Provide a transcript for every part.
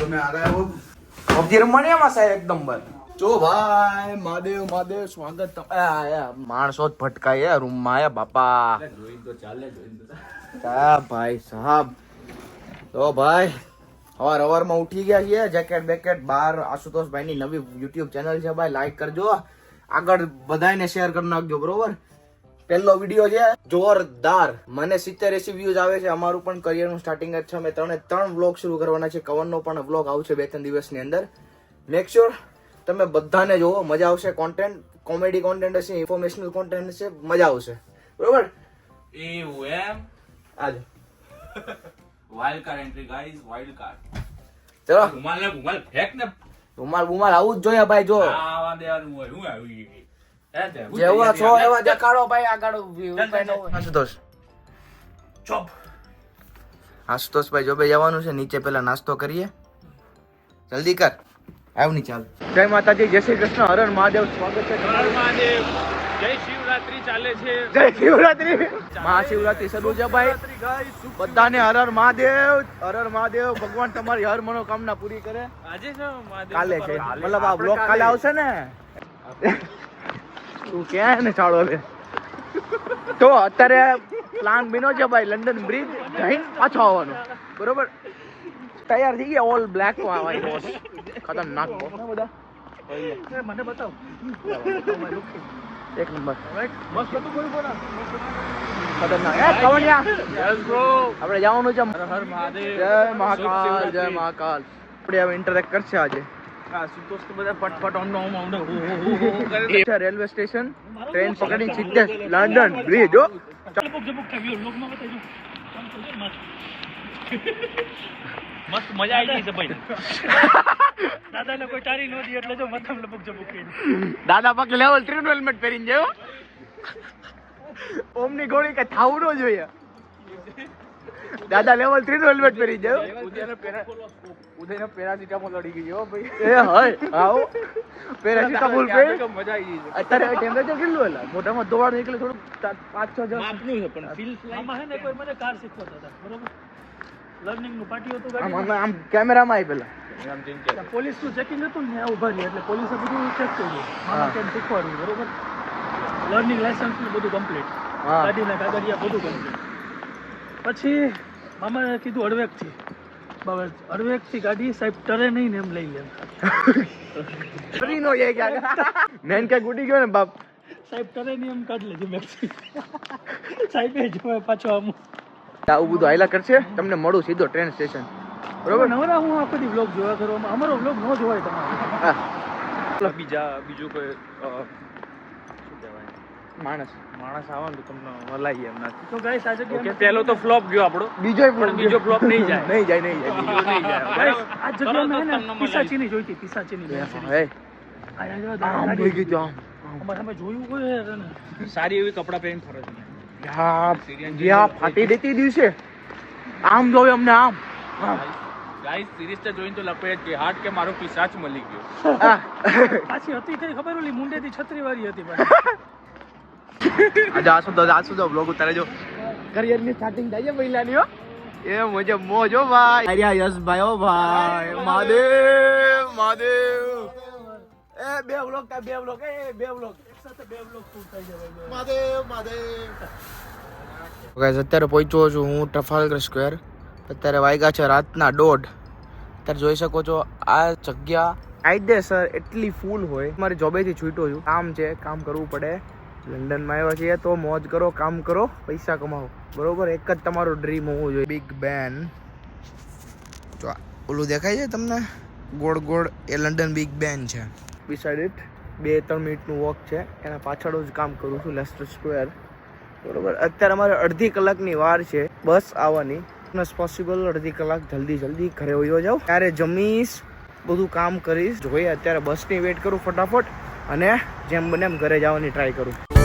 તમે આગળ આવો પબજી રમવાની સાહેબ એક નંબર જો ભાઈ મહાદેવ મહાદેવ સ્વાગત માણસો જ ભટકાય યાર રૂમમાં આયા બાપા. ચા ભાઈ સાહેબ. તો ભાઈ અવાર હવારમાં ઉઠી ગયા છે જેકેટ બેકેટ બહાર આશુતોષભાઈની નવી યુટ્યુબ ચેનલ છે ભાઈ લાઈક કરજો. આગળ બધાને શેર કરી નાખજો બરોબર? પહેલો વીડિયો છે જોરદાર. મને સિત્તેર એસી વ્યૂઝ આવે છે. અમારું પણ કરિયરનું સ્ટાર્ટિંગ જ છે. અમે ત્રણે ત્રણ વ્લોગ શરૂ કરવાના છે. કવનનો પણ વ્લોગ આવશે બે ત્રણ દિવસની અંદર. મેક શ્યોર તમે બધાને જોવો મજા આવશે કોન્ટેન્ટ કોમેડી કોન્ટેન્ટ હશે ઇન્ફોર્મેશનલ કોન્ટેન્ટ હશે મજા આવશે. બરોબર? એવું એમ? આજે wild card entry guys wild card ચલો. રૂમાલ ને રૂમાલ ફેંક ને રૂમાલ બુમાલ આવું જ જોઈએ ભાઈ જો. આવા દેવાનું હોય હું આવી જેવા છો. એવા દેખાડો ભાઈ આગળ. આશુતોષ ચોપ. આશુતોષભાઈ ભાઈ જવાનું છે નીચે પેલા નાસ્તો કરીએ. જલ્દી કર. આવની ચાલ જય માતાજી જય શ્રી કૃષ્ણ હરણ હર મહાદેવ સ્વાગત છે હરણ મહાદેવ. જય શિવરાત્રી ચાલે છે. જય શિવરાત્રી. મહાશિવરાત્રી શરૂ છે ભાઈ. બધાને હર હર મહાદેવ હર હર મહાદેવ ભગવાન તમારી હર મનોકામના પૂરી કરે. આજે છે મહાદેવ કાલે છે. મતલબ આ બ્લોક કાલે આવશે ને? તું ક્યાં ને ચાળો લે? તો અત્યારે પ્લાન બન્યો છે ભાઈ લંડન બ્રિજ જઈને પાછો આવવાનો. બરોબર? તૈયાર થઈ ગયા ઓલ બ્લેકમાં ભાઈ બોસ ખતરનાક બધા મને બતાવ એક નંબર. મસ્ત હતું કોઈ બોલા ખતરનાક. એ કવનિયા યસ જવાનું છે. જય મહાકાલ જય મહાકાલ. આપણે હવે ઇન્ટરેક્ટ કરશે આજે. રેલવે સ્ટેશન ટ્રેન પકડી સીધે લંડન બ્રિજ હો મસ્ત મજા આવી ગઈ છે ભાઈ દાદાને કોઈ તારી ન દી એટલે જો મથમ દાદા પાક લેવલ 3 નું હેલ્મેટ પહેરીને જેવો ઓમની ગોળી કે થાવું ન જોઈએ દાદા લેવલ 3 નું હેલ્મેટ પહેરી જેવો ઉદયનો પેરા ઉદયનો પેરાસિટામોલ લડી ગયો ભાઈ. એ હોય આવો. પેરાસિટામોલ પે મજા આવી ગઈ અત્યારે ટેમ્પરેચર કેટલું હેલા મોઢામાં ધોવાળ નીકળે થોડું ચાર- પાંચ જણ હજાર. આપનું છે પણ ફીલ આમાં હે ને કોઈ મને કાર શીખવતા હતા બરોબર? લર્નિંગનું પાર્ટી હતું આમ ગાડી આમ આમ કેમેરામાં આવી પેલા. આમ પોલીસનું ચેકિંગ હતું ને ઊભા રહી એટલે પોલીસે બધું ચેક કર્યું. હા. કેમ શીખવાડ્યું બરોબર? લર્નિંગ લાયસન્સ ને બધું કમ્પ્લીટ ગાડીના કાગળિયા બધું કમ્પ્લીટ પછી મામાએ કીધું હળવેકથી બાબા હળવેકથી ગાડી સાહેબ ટરે નહીં ને એમ લઈ લે. ફરી નો જાય ક્યાં મેન કે ગુડી ગયો ને બાપ. સાહેબ ટરે નહીં એમ કાઢ લેજો મેક્સી. સાહેબે જોવે પાછો આમ. આવું બધું આયલા કરશે? તમને મળું સીધો ટ્રેન સ્ટેશન બરોબર? નવરા હું આખો દી બ્લોગ જોયા કરો? અમારો બ્લોગ ન જોવાય તમારે. હા. બીજા બીજું કોઈ શું કહેવાય? માણસ. માણસ આવે ને તો તમને વલાઈ એમ નથી. તો ગાઈસ આજે ઓકે પહેલો તો ફ્લોપ ગયો આપણો. બીજો પણ બીજો ફ્લોપ નહીં જાય. નહીં જાય નહીં જાય બીજો નહીં જાય. ગાઈસ આ જગ્યા મેં હે ને પિસાચી ની જોઈતી પિસાચીની હે મેં આયા જો આમ થઈ ગયું આમ. અમારે અમે જોયું કોઈ હે ને. સારી એવી કપડા પહેરીને ફરે છે યા ફાટી દેતી દિવસે. આમ જોયું અમને આમ. ગાઈસ સિરીઝ તો જોઈને તો લપે કે હાર્ટ કે મારો પિસાચ મળી ગયો. પાછી હતી કઈ ખબર ઓલી મુંડેથી છત્રી વાળી હતી. આજે આસુ તો આસુ તો બ્લોગ ઉતારે જો. કરિયરની સ્ટાર્ટિંગ થાય છે પહેલાની હો. એ મુજે મોજ હો ભાઈ. અરે યસ ભાઈ ઓ ભાઈ. મહાદેવ મહાદેવ. એ બે બ્લોગ કા બે બ્લોગ એ બે બ્લોગ સાથે બે બ્લોગ પૂર થઈ જાય મહાદેવ મહાદેવ. ગાઈસ અત્યારે પહોંચ્યો છું હું ટ્રફાલ્ગર સ્ક્વેર. અત્યારે વાગ્યા છે રાતના દોઢ. અત્યારે જોઈ શકો છો આ જગ્યા. કાયદેસર એટલી ફૂલ હોય. મારી જોબેથી છૂટ્યો છું. કામ છે કામ કરવું પડે. લંડનમાં આવ્યા છીએ તો મોજ કરો, કામ કરો, પૈસા કમાવો. બરોબર? એક જ તમારો ડ્રીમ હોવું જોઈએ. બિગ બેન તો ઓલું દેખાય છે તમને? ગોળ ગોળ એ લંડન બિગ બેન છે. બિસાઇડ ઇટ બે ત્રણ મિનિટનું વોક છે. એના પાછળ જ કામ કરું છું લેસ્ટર સ્ક્વેર બરોબર? અત્યારે અમારે અડધી કલાકની વાર છે. બસ આવવાની. પ્લસ પોસિબલ અડધી કલાક જલ્દી જલ્દી ઘરે વયો જાઉં ત્યારે જમીશ, બધું કામ કરીશ. જોઈએ, અત્યારે બસની વેટ કરું ફટાફટ. અને જેમ બને એમ ઘરે જવાની ટ્રાય કરું.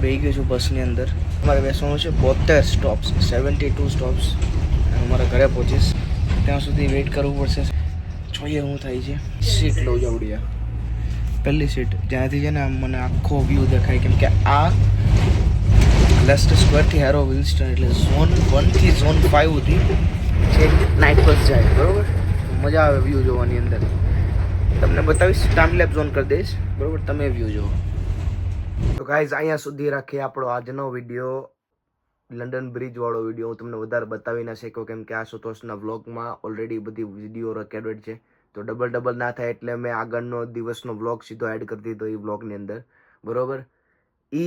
બેસી ગયો છું બસની અંદર. અમારે બેસવાનું છે બોતેર સ્ટોપ્સ સેવન્ટી ટુ સ્ટોપ્સ અમારા ઘરે પહોંચીશ. ત્યાં સુધી વેઇટ કરવું પડશે. જોઈએ શું થાય છે. સીટ લઉં જવડિયા પહેલી સીટ જ્યાંથી છે ને આમ મને આખો વ્યૂ દેખાય. કેમ કે આ લેસ્ટર સ્ક્વેરથી હેરો વિલ્સ્ટન એટલે ઝોન વનથી ઝોન ફાઇવ સુધી છે નાઇટ બસ જાય. બરાબર? મજા આવે વ્યૂ જોવાની અંદર. તમને બતાવીશ ટાઈમ લેપ ઝોન કરી દઈશ. બરાબર? તમે વ્યૂ જુઓ. તો ગાઈઝ અહીંયા સુધી રાખીએ આપણો આજનો વીડિયો લંડન બ્રિજ વાળો વીડિયો હું તમને વધારે બતાવી ના શક્યો, કેમ કે આ સુતોષના વ્લોગમાં ઓલરેડી બધી વીડિયો રેકોર્ડેડ છે. તો ડબલ ડબલ ના થાય એટલે મેં આગળનો દિવસનો વ્લોગ સીધો એડ કરી દીધો એ વ્લોગની અંદર. બરોબર? એ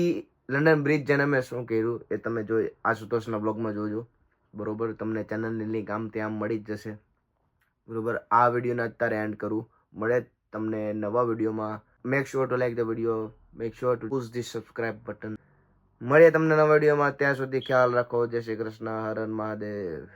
લંડન બ્રિજ જેને મેં શું કર્યું એ તમે જો આ સુતોષના બ્લોગમાં જોજો. બરોબર? તમને ચેનલની લિંક આમ ત્યાં મળી જ જશે. બરોબર? આ વિડીયોને અત્યારે એન્ડ કરું. મળે તમને નવા વિડીયોમાં make sure to like the video make sure to push the subscribe button મળીએ તમને નવા વિડીયોમાં. ત્યાં સુધી ખ્યાલ રાખો. જય શ્રી કૃષ્ણ. હરન મહાદેવ.